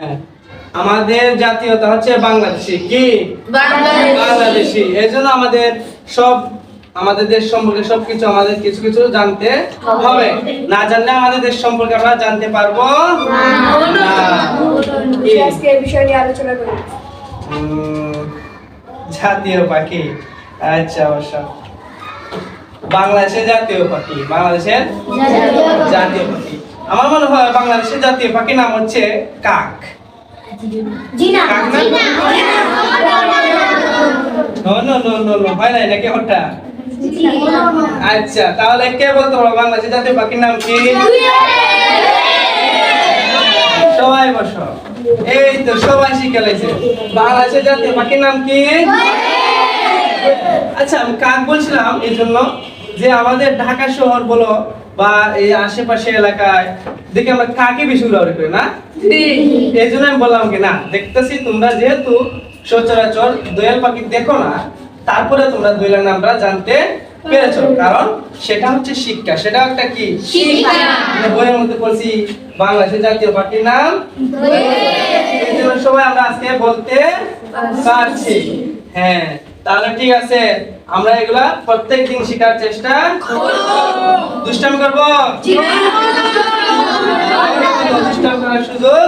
হ্যাঁ। আমাদের জাতীয়তা হচ্ছে বাংলাদেশি। কি? বাংলাদেশি। এই জন্য আমাদের সব আমাদের দেশ সম্পর্কে সবকিছু আমাদের কিছু কিছু জানতে হবে। না জানলে আমাদের দেশ সম্পর্কে আমরা জানতে পারব জাতীয় পাখি। আচ্ছা অবশ্য। বাংলাদেশের জাতীয় পাখি। বাংলাদেশের জাতীয় পাখি। আমার মনে হয় বাংলাদেশের জাতীয় পাখির নাম হচ্ছে কাক। না? No no no no no নাই নাকি ওটা আচ্ছা তাহলে কে বলতে বাংলাদেশের জাতীয় পাখির নাম কি? সবাই বসো। এই তো সবাই শিখে লাইছে বাংলাদেশের জাতীয় পাখির নাম কি? আচ্ছা আমি কাক বলছিলাম এই জন্য যে আমাদের ঢাকা শহর বলো বা এই আশেপাশে এলাকায় দেখি আমরা কাকে বেশি উড়াউড়ি করি না? এই জন্য আমি বললাম কি না দেখতেছি তোমরা যেহেতু সচরাচর দোয়েল পাখি দেখো না তারপরে তোমরা দোয়েলের নামটা জানতে পেরেছ। কারণ সেটা হচ্ছে শিক্ষা। সেটা একটা কি? শিক্ষা। বইয়ের মধ্যে পড়ছি বাংলাদেশের জাতীয় পাখির নাম। এই জন্য সবাই আমরা আজকে বলতে পারছি। হ্যাঁ। তাহলে ঠিক আছে আমরা এগুলা প্রত্যেক দিন শেখার চেষ্টা দুষ্টামি করব? দুষ্টামি করার সুযোগ